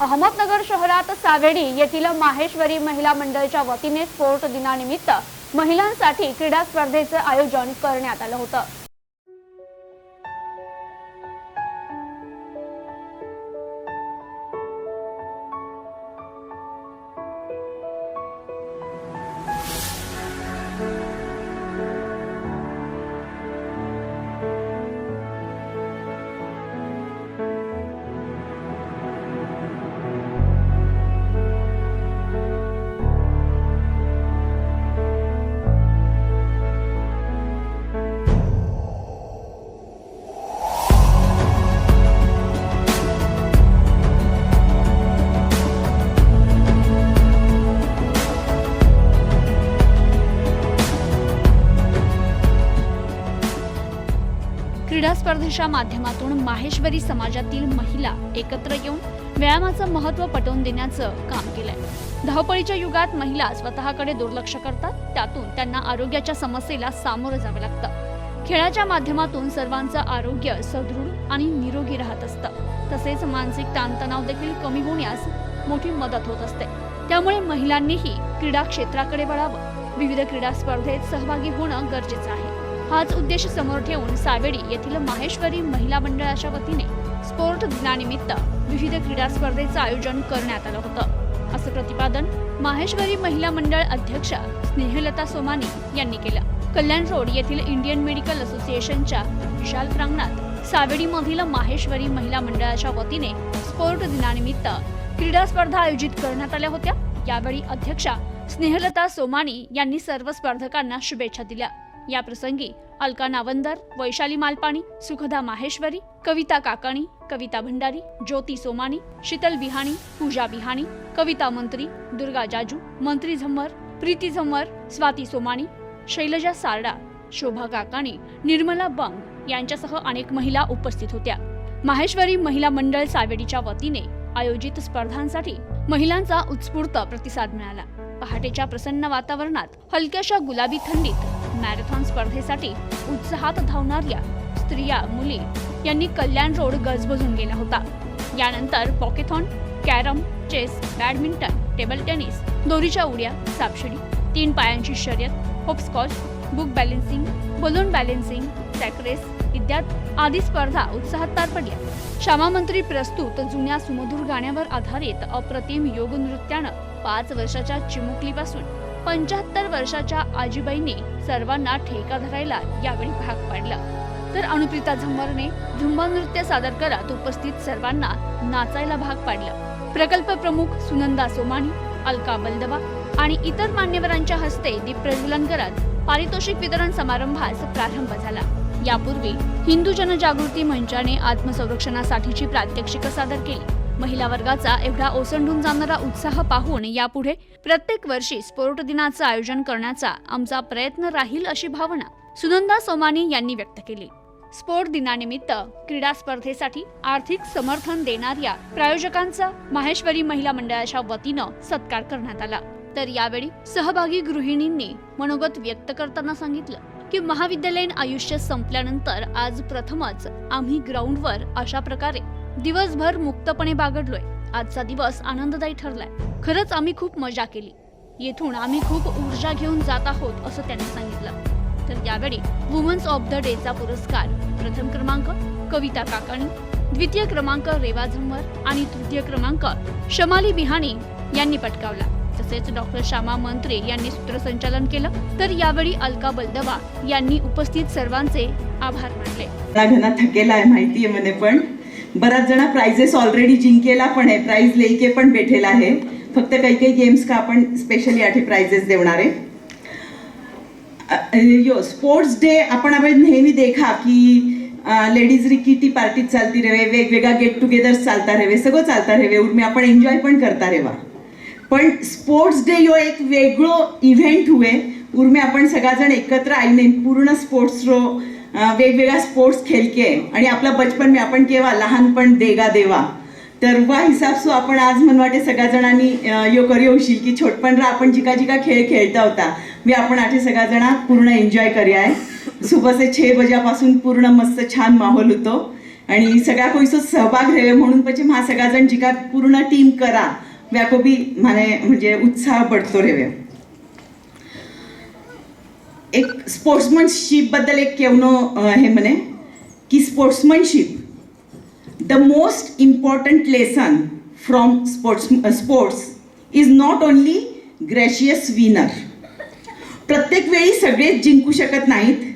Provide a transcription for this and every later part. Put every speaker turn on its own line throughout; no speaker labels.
अहमदनगर शहरात सावेडी येथील माहेश्वरी महिला मंडळच्या वतीने स्पोर्ट दिनानिमित्त महिलांसाठी क्रीडा स्पर्धेचं आयोजन करण्यात आलं होतं. क्रीडा स्पर्धेच्या माध्यमातून माहेश्वरी समाजातील महिला एकत्र येऊन व्यायामाचं महत्त्व पटवून देण्याचं काम केलंय. धावपळीच्या युगात महिला स्वतःकडे दुर्लक्ष करतात त्यातून त्यांना आरोग्याच्या समस्येला सामोरं जावं लागतं. खेळाच्या माध्यमातून सर्वांचं आरोग्य सदृढ आणि निरोगी राहत असतं. तसेच मानसिक ताणतणाव देखील कमी होण्यास मोठी मदत होत असते. त्यामुळे महिलांनीही क्रीडा क्षेत्राकडे वळावं. विविध क्रीडा स्पर्धेत सहभागी होणं गरजेचं आहे. हाच उद्देश समोर ठेवून सावेडी येथील माहेश्वरी महिला मंडळाच्या वतीने स्पोर्ट दिनानिमित्त विविध क्रीडा स्पर्धेचं आयोजन करण्यात आलं होतं. असं प्रतिपादन माहेश्वरी महिला मंडळ अध्यक्ष स्नेहलता सोमानी यांनी केलं. कल्याण रोड येथील इंडियन मेडिकल असोसिएशनच्या विशाल प्रांगणात सावेडीमधील माहेश्वरी महिला मंडळाच्या वतीने स्पोर्ट दिनानिमित्त क्रीडा स्पर्धा आयोजित करण्यात आल्या होत्या. यावेळी अध्यक्षा स्नेहलता सोमानी यांनी सर्व स्पर्धकांना शुभेच्छा दिल्या. या प्रसंगी अलका नावंदर वैशाली मालपाणी सुखदा माहेश्वरी कविता काकाणी कविता भंडारी ज्योती सोमानी शीतल बिहाणी पूजा बिहाणी कविता मंत्री दुर्गा जाजू मंत्री झंवर प्रीती झंवर स्वाती सोमानी शैलजा सारडा शोभा काकाणी निर्मला बंग यांच्यासह अनेक महिला उपस्थित होत्या. माहेश्वरी महिला मंडळ सावेडीच्या वतीने आयोजित स्पर्धांसाठी महिलांचा उत्स्फूर्त प्रतिसाद मिळाला. पहाटेच्या प्रसन्न वातावरणात हलक्याशा गुलाबी थंडीत मॅरेथॉन स्पर्धेसाठी उत्साहात धावणाऱ्या स्त्रिया मुली यांनी कल्याण रोड गजबजून गेला होता. यानंतर पॉकेथॉन carrom chess badminton table tennis दोरीच्या उड्या सापशिडी तीन पायांची शर्यत hopscotch book balancing balloon balancing sack races इत्यादी आदी स्पर्धा उत्साहात पार पडल्या. श्यामामंत्री प्रस्तुत जुन्या सुमधूर गाण्यावर आधारित अप्रतिम योग नृत्यानं पाच वर्षाच्या चिमुकलीपासून पंच्याहत्तर वर्षाच्या आजीबाईंनी सर्वांना ठेका धरायला यावेळी भाग पाडला. तर अनुप्रिता झंबरने झुंबा नृत्य सादर करत उपस्थित सर्वांना नाचायला भाग पाडलं. प्रकल्प प्रमुख सुनंदा सोमाणी अलका बलदवा आणि इतर मान्यवरांच्या हस्ते दीप प्रज्वलन करत पारितोषिक वितरण समारंभास प्रारंभ झाला. यापूर्वी हिंदू जनजागृती मंचाने आत्मसंरक्षणासाठीची प्रात्यक्षिकं सादर केली. महिला वर्गाचा एवढा ओसंडून जाणारा उत्साह पाहून यापुढे प्रत्येक वर्षी स्पोर्ट दिनाचं आयोजन करण्याचा आमचा प्रयत्न राहील अशी भावना सुनंदा सोमानी यांनी व्यक्त केली. स्पोर्ट दिनानिमित्त क्रीडा स्पर्धेसाठी आर्थिक समर्थन देणाऱ्या प्रायोजकांचा माहेश्वरी महिला मंडळाच्या वतीनं सत्कार करण्यात आला. तर यावेळी सहभागी गृहिणींनी मनोगत व्यक्त करताना सांगितलं की महाविद्यालयीन आयुष्य संपल्यानंतर आज प्रथमच आम्ही ग्राउंडवर अशा प्रकारे दिवसभर मुक्तपणे बागडलोय. आजचा दिवस आनंददायी ठरलाय. खरंच आम्ही खूप मजा केली. येथून आम्ही खूप ऊर्जा घेऊन जात आहोत असं त्यांनी सांगितलं. तर यावेळी वुमन्स ऑफ द डेचा पुरस्कार प्रथम क्रमांक कविता काकाणी द्वितीय क्रमांक रेवा झंवर आणि तृतीय क्रमांक शमाली बिहाणी यांनी पटकावला. तसेच डॉक्टर श्यामा मंत्रे यांनी सूत्रसंचालन केलं. तर यावेळी अलका बलदवा यांनी उपस्थित सर्वांचे आभार मानले.
घना थकेला आहे माहिती मध्ये पण. बऱ्याच जण प्राइजेस ऑलरेडी जिंकेला पण आहे. प्राइज लेके पण भेटेला आहे. फक्त काही काही गेम्स का आपण स्पेशली आठे प्राइजेस देणार आहे. यो स्पोर्ट्स डे आपण आपण नेहमी देखा की लेडीज री किटी पार्टी चालती रेवे वेगवेगळा गेट टुगेदर चालता रेवे सगळं चालता रेवे उर्मी आपण एन्जॉय पण करता रेवा. पण स्पोर्ट्स डे यो एक वेगळो इव्हेंट हुए. उर्मी आपण सगळाजण एकत्र आईने पूर्ण स्पोर्ट्स रो वेगवेगळ्या स्पोर्ट्स खेळके. आणि आपला बचपन मी आपण केव्हा लहानपण देगा देवा. तर वा हिसाब सो आपण आज म्हणवाटे सगळ्या जणांनी यो करी होशील की छोटपण रा आपण जिका जिका खेळ खेळता होता. मी आपण आठे सगळ्या जण पूर्ण एन्जॉय करूया सुबसे छे बजापासून पूर्ण मस्त छान माहोल होतो. आणि सगळ्या कोणीचं सहभाग रेवे म्हणून पण म्हा सगळ्या जण जिका पूर्ण टीम करा. व्याकोबी माने म्हणजे उत्साह पडतो रेवे एक स्पोर्ट्समनशिपबद्दल एक केवणं हे म्हणे की sportsmanship the most important lesson from sports sports is not only gracious winner प्रत्येक वेळी सगळेच जिंकू शकत नाहीत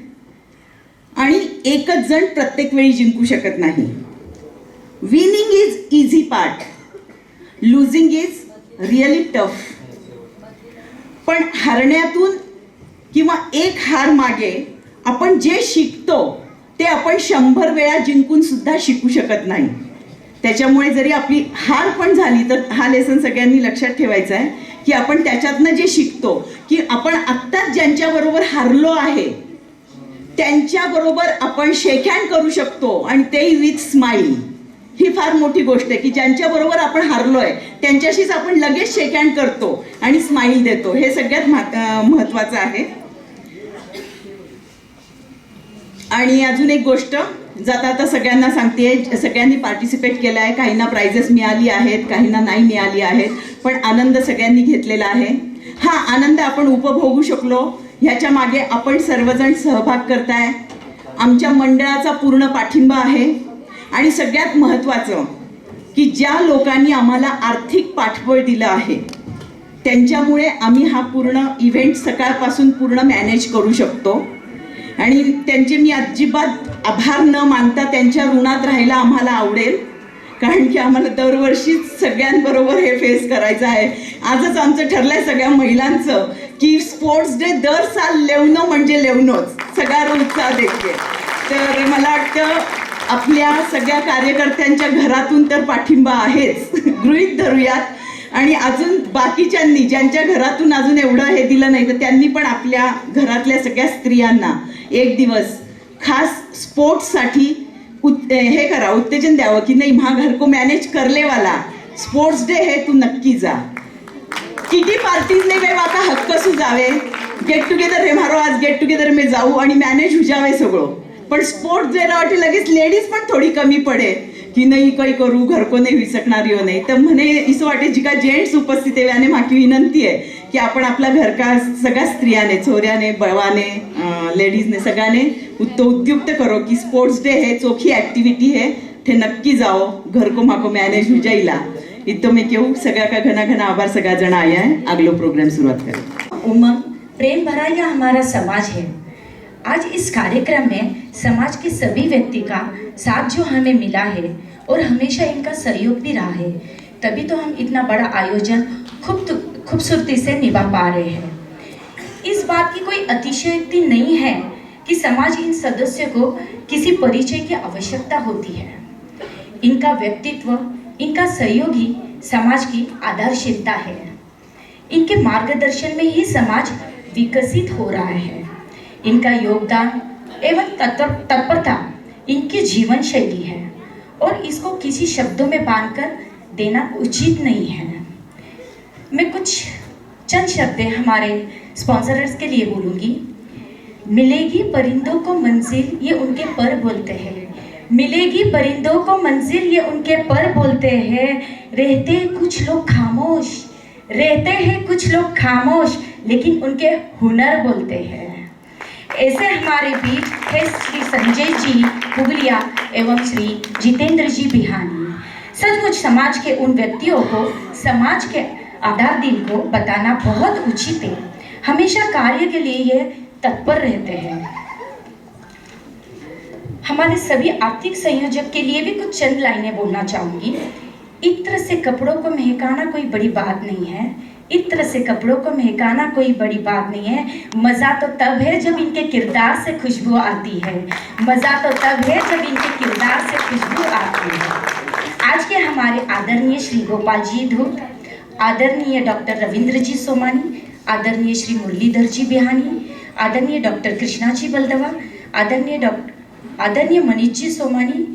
आणि एकच जण प्रत्येक वेळी जिंकू शकत नाही. Winning is easy part losing is really tough पण हरण्यातून किंवा एक हार मागे आपण जे शिकतो ते आपण शंभर वेळा जिंकून सुद्धा शिकू शकत नाही. त्याच्यामुळे जरी आपली हार पण झाली तर हा लेसन सगळ्यांनी लक्षात ठेवायचा आहे की आपण त्याच्यातनं जे शिकतो की आपण आत्ताच ज्यांच्याबरोबर हारलो आहे त्यांच्याबरोबर आपण शेक हँड करू शकतो आणि तेही विथ स्माईल ही फार मोठी गोष्ट आहे की ज्यांच्याबरोबर आपण हारलोय त्यांच्याशीच आपण लगेच शेक हँड करतो आणि स्माईल देतो. हे सगळ्यात महत्वाचं महत्त्वाचं आहे. आणि अजून एक गोष्ट जाता आता सगळ्यांना सांगते सगळ्यांनी पार्टिसिपेट केलं आहे काहींना प्राइजेस मिळाली आहेत काहींना नाही मिळाली आहेत पण आनंद सगळ्यांनी घेतलेला आहे. हा आनंद आपण उपभोगू शकलो ह्याच्या मागे आपण सर्वजण सहभाग करताय. आमच्या मंडळाचा पूर्ण पाठिंबा आहे. आणि सगळ्यात महत्त्वाचं की ज्या लोकांनी आम्हाला आर्थिक पाठबळ दिलं आहे त्यांच्यामुळे आम्ही हा पूर्ण इव्हेंट सकाळपासून पूर्ण मॅनेज करू शकतो. आणि त्यांचे मी अजिबात आभार न मानता त्यांच्या ऋणात राहायला आम्हाला आवडेल. कारण की आम्हाला दरवर्षीच सगळ्यांबरोबर हे फेस करायचं आहे. आजच आमचं ठरलंय सगळ्या महिलांचं की स्पोर्ट्स डे दर साल लेवणं म्हणजे लेवणंच. सगळा उत्साह देखील तर मला वाटतं आपल्या सगळ्या कार्यकर्त्यांच्या घरातून तर पाठिंबा आहेच. गृहित धरूयात. आणि अजून बाकीच्यांनी ज्यांच्या घरातून अजून एवढं हे दिलं नाही तर त्यांनी पण आपल्या घरातल्या सगळ्या स्त्रियांना एक दिवस. खास स्पोर्ट्ससाठी उत् हे करा उत्तेजन द्यावं की नाही महा घर को मॅनेज करलेवाला. स्पोर्ट्स डे हे तू नक्की जा. किती पार्टीजने वे वाका हक्क सुजावे? गेट टुगेदर रे मारो आज गेट टुगेदर मी जाऊ आणि मॅनेज हुजावे सगळं. पण स्पोर्ट्स डेला वाटे लगेच लेडीज पण थोडी कमी पडे. की नाही काही करू घरको नाही विसकणार हो नाही तर म्हणे इसं वाटे जिका जेंट्स उपस्थित आहे आणि माकी विनंती आहे की आपण आपला घर का सगळ्या स्त्रियाने छोऱ्याने बळवाने लेडीजने सगळ्याने उत्त उद्युक्त करो की स्पोर्ट्स डे है चोखी ऍक्टिव्हिटी है ते नक्की जाओ घर को माको मॅनेज हो जाईला. इथं मी केऊ सगळ्या का घना घना आभार सगळ्या जण आया है अगलो प्रोग्राम सुरुवात करें
उमंग प्रेम भरा यह हमारा समाज है. आज इस कार्यक्रम में समाज के सभी व्यक्ति का साथ जो हमें मिला है और हमेशा इनका सहयोग भी रहा है, तभी तो हम इतना बड़ा आयोजन खूब खूबसूरती से निभा पा रहे हैं। इस बात की कोई अतिशयोक्ति नहीं है कि समाज इन सदस्यों को किसी परिचय की आवश्यकता होती है। इनका व्यक्तित्व, इनका सहयोग ही समाज की आधारशीलता है। इनके मार्गदर्शन में ही समाज विकसित हो रहा है। इनका योगदान एवं तत्पर, तत्परता इनकी जीवन शैली है और इसको किसी शब्दों में बांधकर देना उचित नहीं है। मैं कुछ चंद शब्द हमारे स्पॉन्सर्स के लिए बोलूँगी। मिलेगी परिंदों को मंजिल, ये उनके पर बोलते हैं। मिलेगी परिंदों को मंजिल, ये उनके पर बोलते हैं। रहते कुछ लोग खामोश, रहते हैं कुछ लोग खामोश, लेकिन उनके हुनर बोलते हैं। ऐसे हमारे बीच है श्री संजय जी पुगलिया एवं श्री जितेंद्र जी बिहानी सचमुच समाज के उन व्यक्तियों को, समाज के आधार दिल को बताना बहुत उचित है। हमेशा कार्य के लिए ये तत्पर रहते हैं। हमारे सभी आर्थिक संयोजक के लिए भी कुछ चंद लाइनें बोलना चाहूँगी। इत्र से कपड़ों को महकाना कोई बड़ी बात नहीं है। इत्र से कपड़ों को महकाना कोई बड़ी बात नहीं है। मज़ा तो तब है जब इनके किरदार से खुशबू आती है। मज़ा तो तब है जब इनके किरदार से खुशबू आती है। आज के हमारे आदरणीय श्री गोपाल जी धूप, आदरणीय डॉक्टर रविंद्र जी सोमानी, आदरणीय श्री मुरलीधर जी बिहानी, आदरणीय डॉक्टर कृष्णा जी बलदवा, आदरणीय डॉक्टर आदरणीय मनीष जी सोमानी,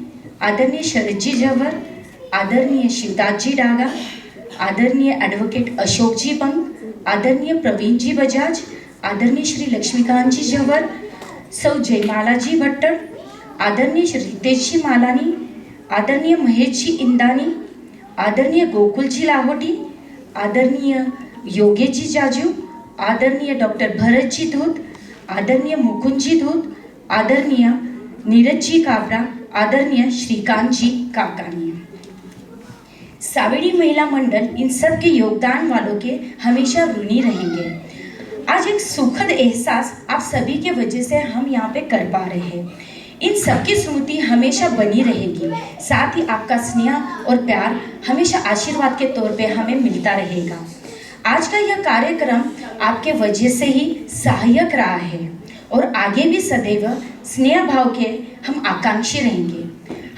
आदरणीय शरद जी जवर आदरणीय शिवदास जी डागा आदरणीय एडवोकेट अशोक जी बंग आदरणीय प्रवीण जी बजाज, आदरणीय श्री लक्ष्मीकांत जी जवर सौ जयमाला जी भट्टर आदरणीय श्री रितेशजी मालानी, आदरणीय महेशजी इंदानी, आदरणीय गोकुलजी लाहोटी, आदरणीय योगेशजी जाजू, आदरणीय डॉक्टर भरतजी धूत, आदरणीय मुकुंदजी धूत, आदरणीय नीरजजी काबरा, आदरणीय श्रीकांतजी काकानी। सावेड़ी महिला मंडल इन सब के योगदान वालों के हमेशा ऋणी रहेंगे। आज एक सुखद एहसास आप सभी के वजह से हम यहाँ पे कर पा रहे हैं। इन सबकी स्मृति हमेशा बनी रहेगी। साथ ही आपका स्नेह और प्यार हमेशा आशीर्वाद के तौर पे हमें मिलता रहेगा। आज का यह कार्यक्रम आपके वजह से ही सहायक रहा है और आगे भी सदैव स्नेह भाव के हम आकांक्षी रहेंगे।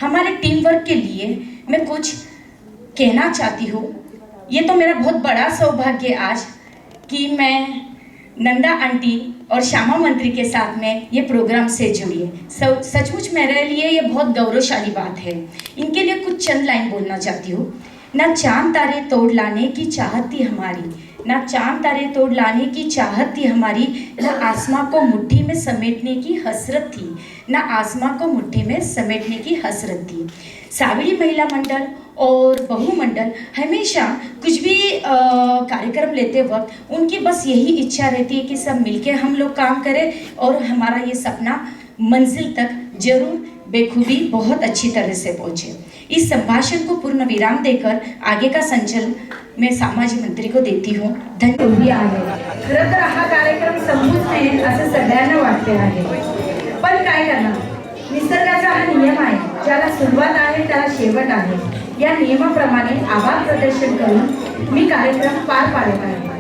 हमारे टीम वर्क के लिए मैं कुछ कहना चाहती हूँ, ये तो मेरा बहुत बड़ा सौभाग्य आज कि मैं नंदा आंटी और श्यामा मंत्री के साथ में ये प्रोग्राम से जुड़ी है। सचमुच मेरे लिए ये बहुत गौरवशाली बात है। इनके लिए कुछ चंद लाइन बोलना चाहती हूँ। ना चाँद तारे तोड़ लाने की चाहत थी हमारी ना चाँद तारे तोड़ लाने की चाहत थी हमारी, ना आसमां को मुट्ठी में समेटने की हसरत थी, ना आसमां को मुट्ठी में समेटने की हसरत थी। सावड़ी महिला मंडल और बहुमंडल हमेशा कुछ भी कार्यक्रम लेते वक्त उनकी बस यही इच्छा रहती है कि सब मिलके हम लोग काम करें और हमारा ये सपना मंजिल तक ज़रूर, बेखूबी बहुत अच्छी तरह से पहुँचे। इस संभाषण को पूर्ण विराम देकर आगे का संचलन मैं सामाजिक मंत्री को देती हूँ। धन्यवाद।
आहे. खरं तर हा कार्यक्रम संपूच नये असं सगळ्यांना वाटते आहे. पण काय करणार? निसर्गाचा हा नियम आहे. ज्याला सुरुवात आहे त्याला शेवट आहे. या नियमाप्रमाणे आभार प्रदर्शन करून मी कार्यक्रम पार पाडत आहे.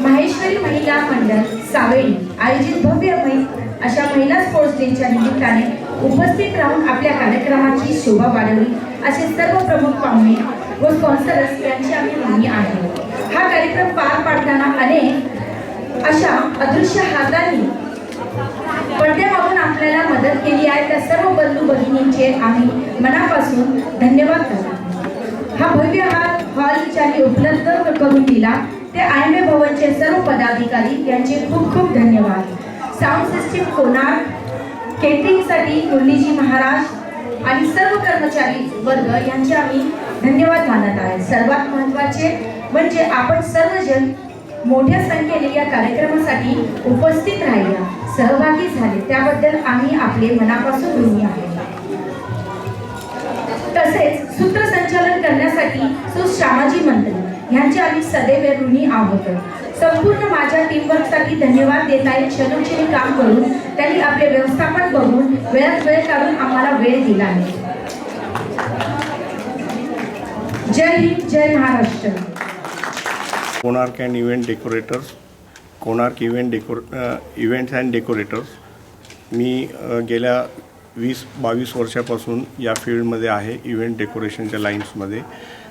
माहेश्वरी महिला मंडळ सावेळी आयोजित भव्य मै- अशा महिला स्पोर्ट्स डेच्या निमित्ताने उपस्थित राहून आपल्या कार्यक्रमाची शोभा वाढवली. असे सर्व प्रमुख पाहुणे व स्पॉन्सर्स यांची आम्ही ऋणी आहे. हा कार्यक्रम पार पाडताना अनेक अशा अदृश्य हातांनी पडद्यामागून आपल्याला मदत केली आहे. त्या सर्व बंधू भगिनींचे आम्ही मनापासून धन्यवाद करतो. हा भव्य हा हॉल ज्यांनी उपलब्ध करून दिला ते आय एम ए भवनचे सर्व पदाधिकारी यांचे खूप खूप धन्यवाद. साऊंड सिस्टीम कोणार केटरिंगसाठी मुरलीजी महाराज आणि सर्व कर्मचारी वर्ग यांचे आम्ही धन्यवाद मानत आहे. सर्वात महत्त्वाचे म्हणजे आपण सर्वजण मोठ्या संख्येने या कार्यक्रमासाठी उपस्थित राहिल्या सहभागी झाले. त्याबद्दल आम्ही आपले मनापासून ऋणी आहे. तसेच सूत्रसंचालन करण्यासाठी सुश्यामाजी मंत्री यांचे आम्ही सदैव ऋणी आहोत. संपूर्ण माझ्या टीमवर्कसाठी धन्यवाद देत आहे. क्षणोक्षणी काम करून त्यांनी आपले व्यवस्थापन बघून वेळात वेळ काढून आम्हाला वेळ दिला आहे. जय हिंद जय Maharashtra.
Konark and event decorators Konark event decor events and decorators मी गेल्या वीस बावीस वर्षापासून या फील्डमध्ये आहे इव्हेंट डेकोरेशनच्या लाईन्समध्ये.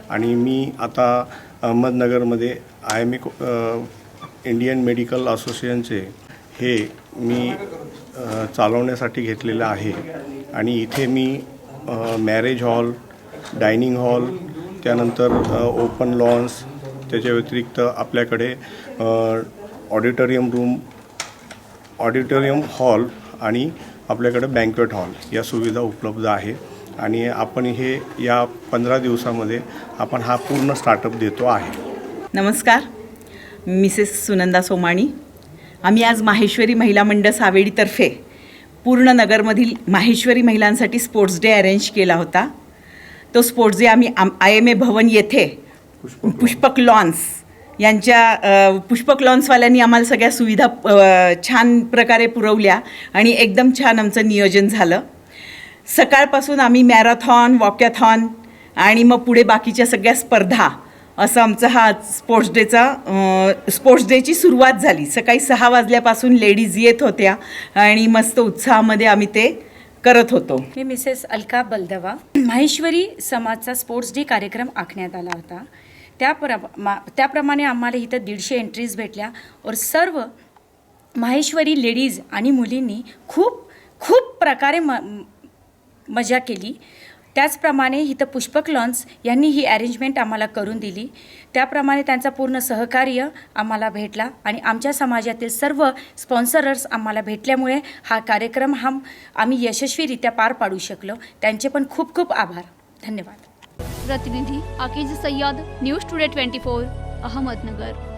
आणि मी आता अहमदनगरमध्ये I M A Indian medical असोसिएशनचे हे मी चालवण्यासाठी घेतलेलं आहे. आणि इथे मी मॅरेज हॉल डायनिंग हॉल त्यानंतर ओपन लॉन्स त्याच्या व्यतिरिक्त आपल्याकडे ऑडिटोरियम रूम ऑडिटोरियम हॉल आणि आपल्याकडे बँक्वेट हॉल या सुविधा उपलब्ध आहे. आणि आपण हे या पंधरा दिवसामध्ये आपण हा पूर्ण स्टार्टअप देतो आहे.
नमस्कार. मिसेस सुनंदा सोमाणी. आम्ही आज माहेश्वरी महिला मंडळ सावेडीतर्फे पूर्ण नगरमधील माहेश्वरी महिलांसाठी स्पोर्ट्स डे अरेंज केला होता. तो स्पोर्ट्स डे आम्ही आम आय एम ए भवन येथे पुष्पक लॉन्स यांच्या पुष्पक लॉन्सवाल्यांनी आम्हाला सगळ्या सुविधा छान प्रकारे पुरवल्या आणि एकदम छान आमचं नियोजन झालं. सकाळपासून आम्ही मॅरेथॉन वॉकॅथॉन आणि मग पुढे बाकीच्या सगळ्या स्पर्धा असं आमचा हा स्पोर्ट्स डेचा स्पोर्ट्स डेची सुरुवात झाली. सकाळी सहा वाजल्यापासून लेडीज येत होत्या आणि मस्त उत्साहामध्ये आम्ही ते करत होतो.
मी मिसेस अलका बलदवा. माहेश्वरी समाजचा स्पोर्ट्स डे कार्यक्रम आखण्यात आला होता. त्याप्र मा त्याप्रमाणे आम्हाला इथं दीडशे एंट्रीज भेटल्या. और सर्व माहेश्वरी लेडीज आणि मुलींनी खूप खूप प्रकारे म मजा केली.
त्याचप्रमाणे इथं पुष्पक लॉन्स यांनी ही अरेंजमेंट आम्हाला करून दिली. त्याप्रमाणे त्यांचा पूर्ण सहकार्य आम्हाला भेटला आणि आमच्या समाजातील सर्व स्पॉन्सरर्स आम्हाला भेटल्यामुळे हा कार्यक्रम हा आम्ही यशस्वीरित्या पार पाडू शकलो. त्यांचे पण खूप खूप आभार. धन्यवाद.
प्रतिनिधी Akij Sayyad news today twenty four Ahmednagar.